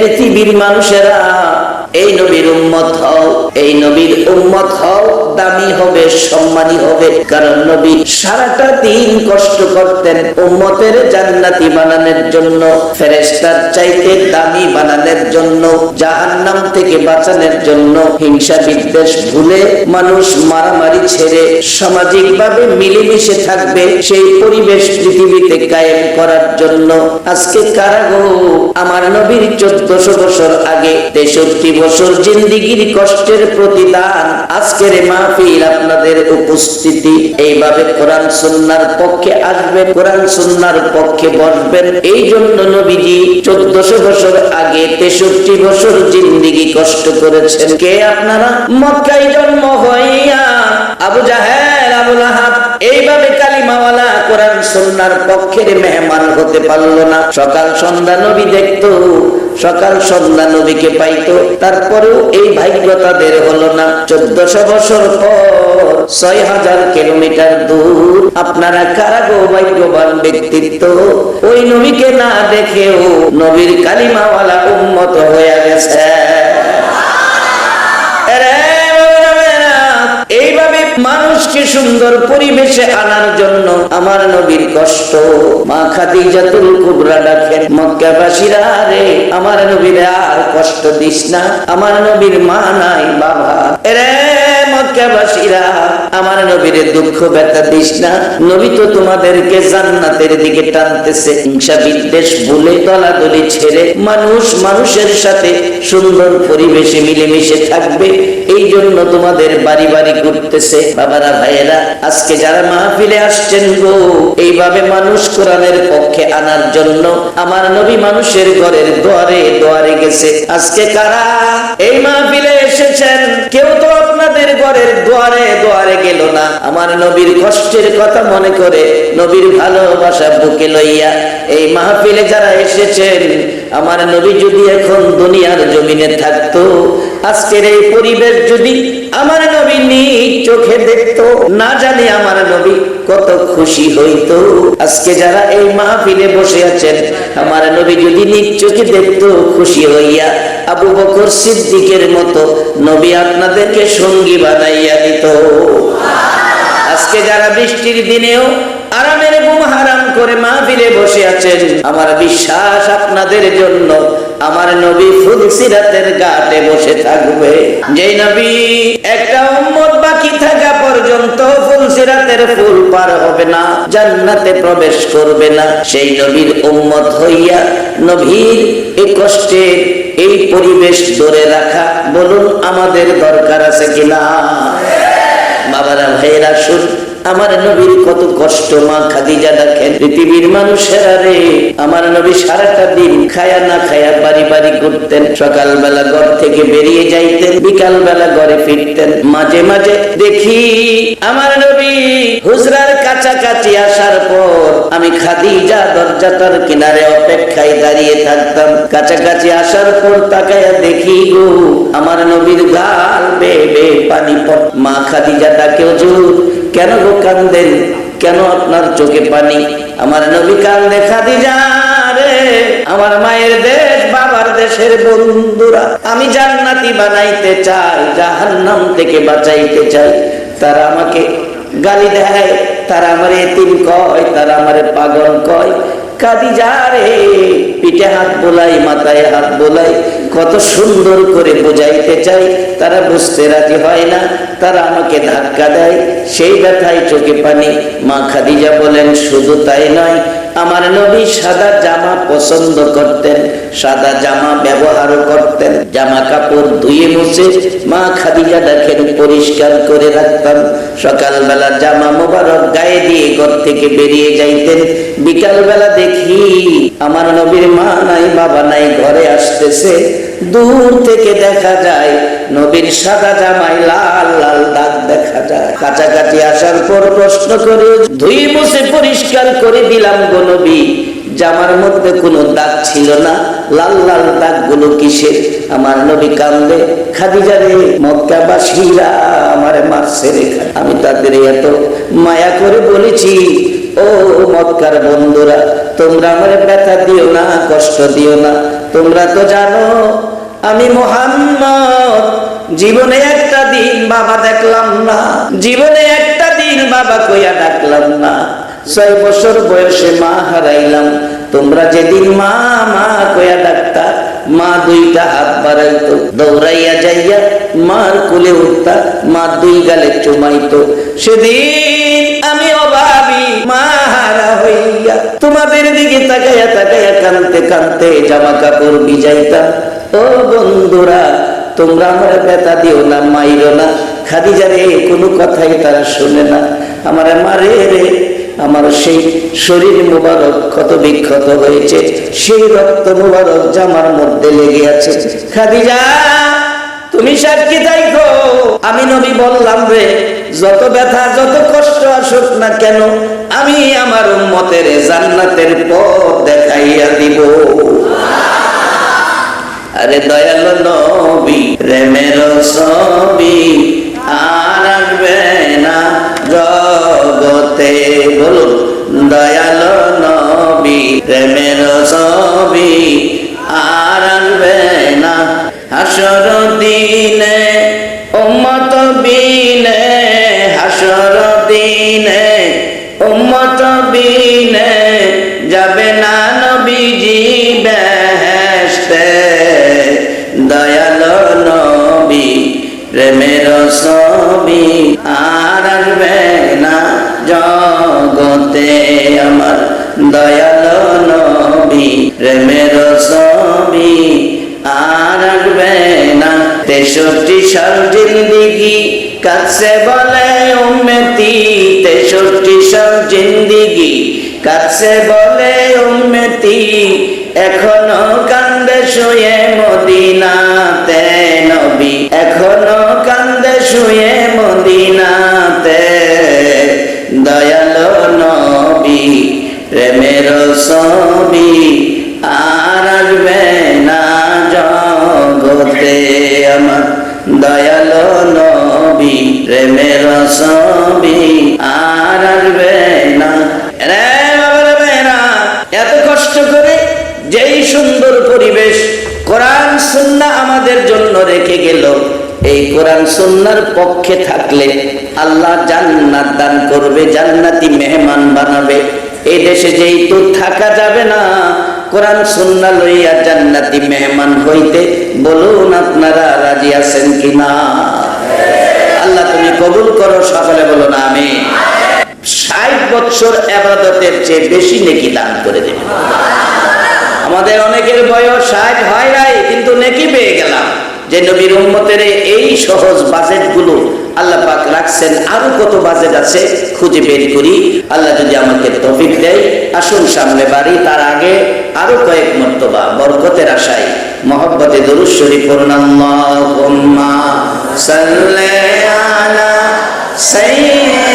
পৃথিবীর মানুষেরা এই নবীর উম্মত হও। এই নবীর উম্মত হও, দামি হবে, সম্মানী হবে। কারণ নবী সারাটা দিন কষ্ট করতেন উম্মতের জান্নাতি বানানোর জন্য, ফেরেশতার চাইতে দামি বানানোর জন্য, জাহান্নাম থেকে বাঁচানোর জন্য। হিংসা বিদ্বেষ ভুলে মানুষ মারামারি ছেড়ে সামাজিক ভাবে মিলেমিশে থাকবে সেই পরিবেশ পৃথিবীতে কায়েম করার জন্য। আজকে কারাগো আমার নবীর চোদ্দশো বছর আগে তেষট্টি বছর জিন্দিগির কষ্টের প্রতিদান, আজকের মাহফিল আপনাদের উপস্থিতি। এইভাবে কোরআন সুন্নার পক্ষে কোরআন সুন্নার পক্ষে বসবেন। এই জন্য নবীজি চোদ্দশো বছর আগে তেষট্টি বছর জিন্দিগি কষ্ট করেছেন। কে আপনারা? মক্কায় জন্ম হইয়া আবু জাহেল, আবু লাহাব, এইভাবে কালিমাওয়ালা কোরআন সুন্নার পক্ষের মেহমান হতে পারল না। সকাল সন্ধ্যা নবী দেখতো, সকাল সন্ধ্যা নবীকে পাইতো, তারপরেও এই ভাগ্য তাদের হলো না। চোদ্দশো বছর পর ছয় হাজার কিলোমিটার দূর আপনারা কারাগো ভাগ্যবান ব্যক্তিত্ব? ওই নবীকে না দেখেও নবীর কালিমাওয়ালা উন্মত হয়ে গেছে। এইভাবে মানুষকে সুন্দর পরিবেশে আনার জন্য আমার নবীর কষ্ট। মা খাদিজাতুল কুবরা ডাকেন মক্কাবাসীরা রে, আমার নবীর আর কষ্ট দিস না। আমার নবীর মা নাই, বাবা। রে আমার নবীর দুঃখ ব্যথা দিস না। নবী তো তোমাদেরকে জান্নাতের দিকে টানতেছে। হিংসা বিদ্বেষ ভুলে দলাদলি ছেড়ে মানুষ মানুষের সাথে সুন্দর পরিবেশে মিলেমিশে থাকবে। এই জন্য তোমাদের বাড়ি বাড়ি ঘুরতেছে। বাবারা, ভাইয়েরা, আজকে যারা মাহফিলে আসছেন গো, এইভাবে মানুষ কোরআনের পক্ষে আনার জন্য আমার নবী মানুষের ঘরের দোয়ারে দোয়ারে গেছে। আজকে কারা এই মাহফিলে এসেছেন? কেউ তো ঘরের দোয়ারে দোয়ারে গেল না। আমার নবীর কষ্টের কথা মনে করে নবীর ভালোবাসা বুকে লইয়া এই মাহফিলে যারা এসেছেন, আমার নবী যদি এখন দুনিয়ার জমিনে থাকতো, আজকের এই পরিবেশ যদি আমার নবী নিজ চোখে দেখতো, না জানি আমার নবী কত খুশি হইতো আজকে যারা এই মাহফিলে বসে আছেন, আমার নবী যদি নিজ চোখে দেখতো খুশি হইয়া, আবু বকর সিদ্দিকের মতো নবী আপনাদেরকে সঙ্গী বানাইয়া দিত। আজকে যারা বৃষ্টির দিনেও আরামের ঘুম হারাম করে মাহফিলে বসে আছেন, আমার বিশ্বাস আপনাদের জন্য আমার নবী ফুলসিরাতের ঘাটে বসে থাকবে। যে নবী একটা উম্মত বাকি থাকা পর্যন্ত ফুলসিরাতের ফুল পার হবে না, জান্নাতে প্রবেশ করবে না। সেই নবীর উম্মত হইয়া নবীর এই কষ্টের এই পরিবেশ ধরে রাখা, বলুন আমাদের দরকার আছে কিনা? বাবারা, ভাইয়েরা শুন আমার নবীর কত কষ্ট, মা খাদিজা দেখেন। পৃথিবীর মানুষেরা রে, আমার নবী সারাটা দিন খায়া না খায়া বাড়ি বাড়ি ঘুরতেন, সকালবেলা ঘর থেকে বেরিয়ে যাইতেন বিকাল বেলা ঘরে ফিরতেন। মাঝে মাঝে দেখি আমার নবী হুজরার কাছাকাছি আসার পর আমি খাদিজা দরজাটার কিনারে অপেক্ষায় দাঁড়িয়ে থাকতাম। কাছাকাছি আসার পর তাকায়া দেখি গো, আমার নবীর গাল বে বে পানি পড় মা খাদিজা ডাকে হুজুর কেন গো কান্দেন? কেন আপনার চোখে পানি? আমার নবী কান্দে খাদিজা রে, আমার মায়ের দেশ, বাবার দেশের বন্ধুরা। আমি জান্নাতি বানাইতে চাই, জাহান্নাম থেকে বাঁচাইতে চাই। তারা আমাকে গালি দেয়, তারা আমার এতিম কয়, তারা আমার পাগল কয়। কাদি যা রে পিঠে হাত বোলাই, মাথায় হাত বোলাই, কত সুন্দর করে বোঝাইতে চাই, তারা বুঝতে রাজি হয় না, তারা আমাকে ধাক্কা দেয়, সেই ব্যথায় চোখে পানি। মা খাদিজা বলেন, শুধু তাই নয়, আমার নবী সাদা জামা পছন্দ করতেন সাদা জামা ব্যবহারও করতেন। জামা কাপড় ধুয়ে মুছে মা খাদিজা দেখেন, পরিষ্কার করে রাখতাম সকালবেলা জামা মোবারক গায়ে দিয়ে ঘর থেকে বেরিয়ে যাইতেন। বিকালবেলা দেখি আমার নবীর মা নাই, বাবা নাই, ঘরে আসতেছে। দূর থেকে দেখা যায়, নবীর সাদা জামাই লাল লাল দাগ দেখা যায়। কাছাকাছি আসার পর প্রশ্ন করে ধুই মুছে পরিষ্কার করে দিলাম গো নবী। জামার মধ্যে কোনো দাগ ছিল না। লাল লাল দাগগুলো কিসের? আমার নবী কান্দে খাদিজা রে, মক্কাবাসীরা আমার মারছে আমি তাদের এত মায়া করে বলেছি, ও মক্কার বন্ধুরা, তোমরা আমার ব্যথা দিও না, কষ্ট দিও না। তোমরা তো জানো, আমি মোহাম্মদ। জীবনে একটা দিন বাবা দেখলাম না, জীবনে একটা দিন বাবা কইয়া ডাকলাম না। ছয় বছর বয়সে মা হারাইলাম। তোমরা যেদিন মা মা কইয়া ডাকতা মা দুইটা হাত বাড়াইতো, দৌড়াইয়া যাইয়া মার কোলে উঠতা, মা দুই গালে চুমাইতো। সেদিন আমি অভাবী, মা হারা হইয়া তোমাদের দিকে তাকাইয়া তাকাইয়া কানতে কানতে জামা কাপড় ভিজাইতাম। ও বন্ধুরা, তোমরা আমার ব্যথা দিও না, মাইরো না। খাদিজা রে, কোনো কথাই তারা শুনে না। আমার মারে রে আমার সেই শরীর মুবারক ক্ষত বিক্ষত হয়েছে, সেই রক্ত মুবারক জামার মধ্যে লেগে আছে। খাদিজা, তুমি সাক্ষী দেখো আমি নবী বললাম রে, যত ব্যথা, যত কষ্ট আসুক না কেন, আমি আমার উম্মতের জান্নাতের পথ দেখাইয়া দিব। আরে দয়াল নবী, প্রেমের ছবি আর আসবে। জগতে বলুন, দয়াল নবী, প্রেমের ছবি আর আসবে না। হাসর দিনে, উম্মত বিনে, হাসর দিনে, উম্মত বিনে যাবে না নবীজি বেহেশতে। দয়াল নবী, প্রেমের ছবি আর জগতে আমার দয়াল নবী প্রেমের ছবি আর আসবে না। তেষট্টি সাল জিন্দিগি কাছে বলে উম্মতি, তেষট্টি সাল জিন্দিগি কাছে বলে উম্মতি, এখনও কান্দে শুয়ে মদিনাতে ছবি আর আসবে না জগতে আমার দয়াল নবী প্রেমের ছবি আর আসবে না। রে বাবারা মেয়েরা, এত কষ্ট করে যেই সুন্দর পরিবেশ কোরআন সুন্না আমাদের জন্য রেখে গেল এই কোরআন সুন্নার পক্ষে থাকলে আল্লাহ জান্নাত দান করবে জান্নাতি মেহমান বানাবে। এই দেশে যেই তো থাকা যাবে না, কোরআন সুন্না লইয়া জান্নাতি মেহমান হইতে বলুন আপনারা রাজি আছেন কিনা? আল্লাহ তুমি কবুল করো, সকলে বলো না আমি ষাট বছর আবাদতের চেয়ে বেশি নেকি দান করে দেবে। আমাদের অনেকের বয়স ষাট হয় নাই, কিন্তু নেকি পেয়ে গেলাম। যে নবীর উম্মতের এই সহজ বাজেটগুলো আল্লাহ পাক রাখছেন, আরও কত বাজেট আছে? খুঁজে বের করি। আল্লাহ যদি আমাকে তফিক দেয়, আসুন সামনে বাড়ি, তার আগে আরও কয়েক মর্তবা, বরকতের আশায়। মহব্বতে দরুদ শরীফ আল্লাহুম্মা সাল্লি আলা সাইয়্যিদিনা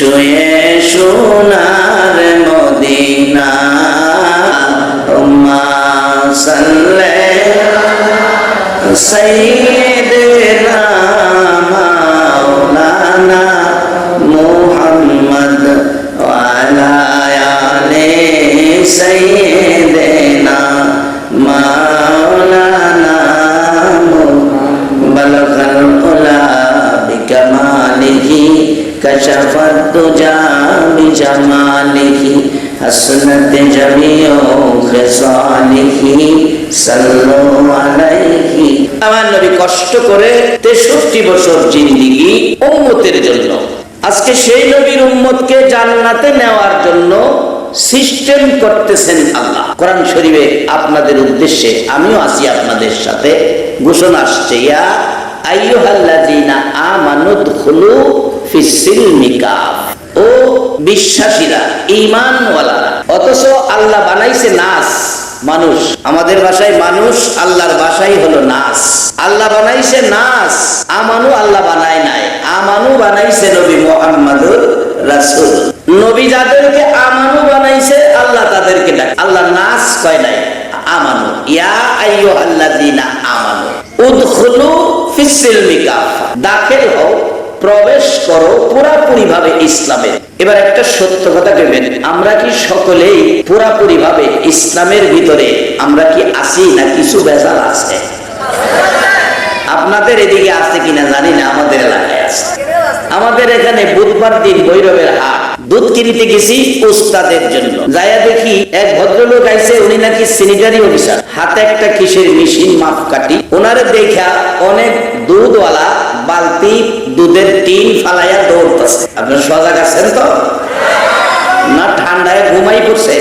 শুয়ে সোনার মদিনা। সাল্লে সাই আমার নবী কষ্ট করে 63 বছর উম্মতের জন্য, আজকে সেই নবীর উম্মতকে জান্নাতে নেওয়ার জন্য সিস্টেম করতেছেন আল্লাহ। কোরআন শরীফে আপনাদের উদ্দেশ্যে আমিও আছি আপনাদের সাথে। ঘোষণা আসছে, ইয়া আইয়ুহাল্লাযীনা আমানু দুখুলু ফিস-সিলমি কাফ ও বিশ্বাসীরা অথচ আল্লাহ বানাইছে নাস, মানুষ। আমাদের ভাষায় মানুষ, আল্লাহর ভাষাই হলো নাস। আল্লাহ বানাইছে নাস, আমানু আল্লাহ বানায় নাই। আমানু বানাইছে নবী রাসূল। নবী যাদেরকে আমানু বানাইছে, আল্লাহ তাদেরকে ডাকে। আল্লাহ নাস কয় নাই, আমানু। ইয়া আইয়ুহাল্লাযীনা আমানু, উদখুলু ফিস-সিলমি কাফা। দাখিল হও। প্রবেশ করো পুরাপুরি ভাবে ইসলামে এবার একটা সত্য কথা ভেবেন আমরা কি সকলেই পুরাপুরি ভাবে ইসলামের ভিতরে আমরা কি আছি না কিছু বেজাল আছে? আপনাদের এদিকে আছে কিনা জানি না, আমাদের এলাকায় আছে। আমাদের এখানে বুধবার দিন ভৈরবের হাট। দুধ কিনতে গেছি উস্তাদের জন্য। যাইয়া দেখি এক ভদ্রলোক আইছে, উনি নাকি স্যানিটারি অফিসার হাতে একটা কিসের মেশিন মাপ কাটি ওনারে দেখা অনেক দুধওয়ালা বালতি দুধের টিন ফালাইয়া দৌড়তেছে আপনার সজাগ আছেন তো? না, ঠান্ডায় ঘুমাই পড়ছে।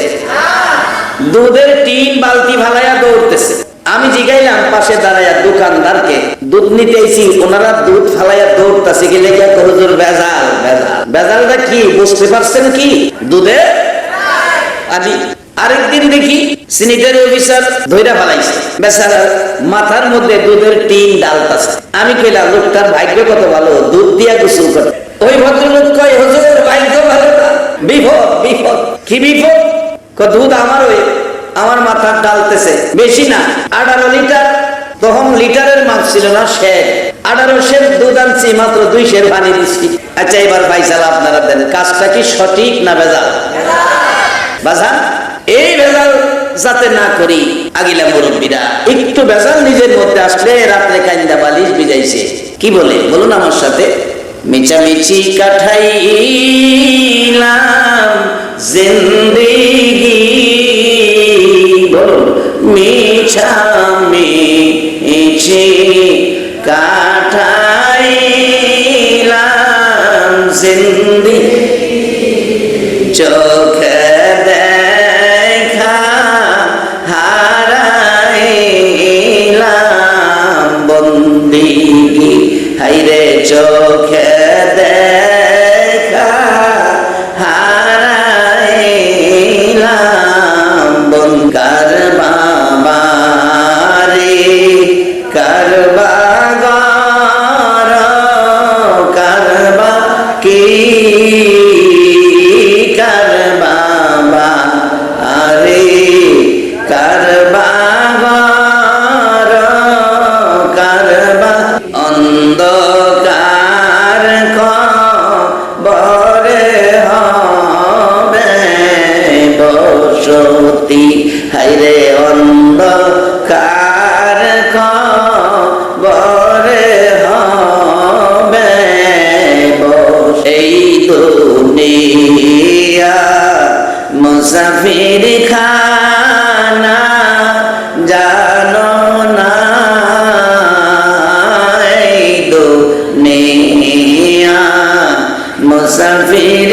দুধের টিন বালতি ফালাইয়া দৌড়তেছে। আমি জিগাইলাম, পাশে দাঁড়াইয়া দোকানদারকে, দুধ নিতে ওনারা দুধ ফালাইয়া দৌড়তাছে গেলে গিয়া হুজুর বেজাল বেজাল। বেজালটা কি, বুঝতে পারছেন কি? দুধে আমি আরেকদিন দেখি সিনিটারি অফিসার ধৈরা ফালাইছে। বেচারা মাথার মধ্যে দুধের টিন ডালতাছে। আমি কইলাম লোকটার ভাগ্য কত ভালো দুধ দিয়া গোসল করে। ওই ভদ্রলোক কয় হুজুরের ভাগ্য ভালো না। বিপদ বিপদ। কি বিপদ? দুধ আমার ওই আমার মাথা ডালতেছে। বেশি না আঠারো লিটার। তখন লিটারের মাপ ছিল না শের। আঠারো শের দুধ আনছি মাত্র দুই শের পানি দিচ্ছি আচ্ছা এবার পাইসাল আপনারা দেন। কাজটা কি সঠিক না বেজাল। বাজান? এই ভেজাল যাতে না করি, আগিলা মুরব্বীরা। একটু ভেজাল নিজের মধ্যে আসলে রাত্রে কান্দা বালিশ ভিজাইছে। কি বলে? বলুন আমার সাথে। মিচামিচি কাঠাইলাম জিন্দেগি। বলুন মিছামিচি কাঠাইলাম জিন্দেগি। বন্দিগি হাইরে চোখে দেখা মুসাফির খানা জানো না। এই মুসাফির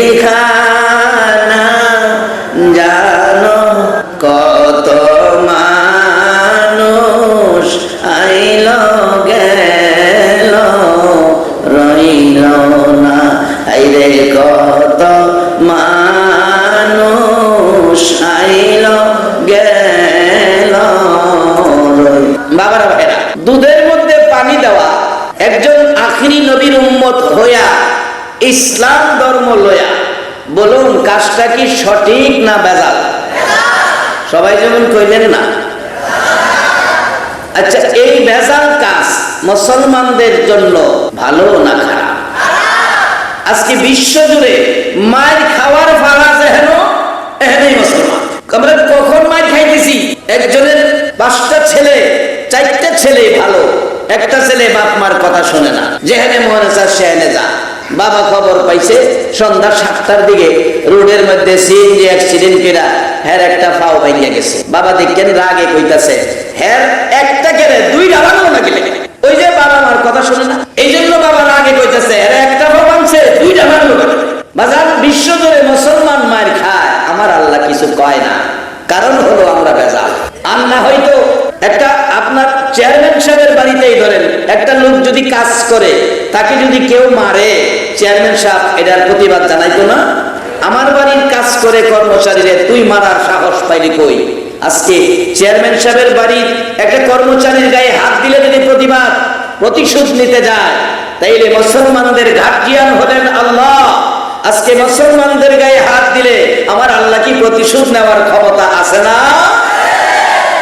দুধের মধ্যে পানি দেওয়া। একজন আখিরি নবীর উম্মত হইয়া ইসলাম ধর্ম লয়া বলুন, কাজটা কি সঠিক না বেজাল? সবাই যেমন কইলেন না। আচ্ছা এই ভেজাল কাজ মুসলমানদের জন্য ভালো না খারাপ? আজকে বিশ্ব জুড়ে মায়ের খাওয়ার ফালা যেন এহেনই মুসলমান। আমরা কখন মায়ের খাইতেছি? একজনের পাঁচটা ছেলে ভালো একটা ছেলে বাপ মার কথা শোনে না। যেখানে চায় সেখানে যা। বাবা খবর পাইছে, সন্ধ্যা সাতটার দিকে রোডের মধ্যে সিএনজি অ্যাক্সিডেন্ট কেরা হ্যার একটা গেছে। বাবা দেখেন রাগে কইতাছে হ্যার একটা গেলে ওই যে বাবা আমার কথা শুনে না। এই জন্য বাবা রাগে কইতাছে হ্যার একটা বানাবো না বাজার বিশ্ব মুসলমান মায়ের খায়, আমার আল্লাহ কিছু কয় না। কারণ হলো আমরা বেজাল আর না হয়তো একটা চেয়ারম্যান সাহেবের বাড়িতেই ধরেন, একটা লোক যদি কাজ করে, তাকে যদি কেউ মারে, চেয়ারম্যান সাহেব এটার প্রতিবাদ জানাইতো না? আমার বাড়ির কাজ করে কর্মচারীরে তুই মারার সাহস পাইলি কই? আজকে চেয়ারম্যান সাহেবের বাড়ির একটা কর্মচারীর গায়ে হাত দিলে যদি প্রতিবাদ, প্রতিশোধ নিতে যায়, তাইলে মুসলমানদের গার্জিয়ান হলেন আল্লাহ। আজকে মুসলমানদের গায়ে হাত দিলে আমার আল্লাহ কি প্রতিশোধ নেওয়ার ক্ষমতা আছে না?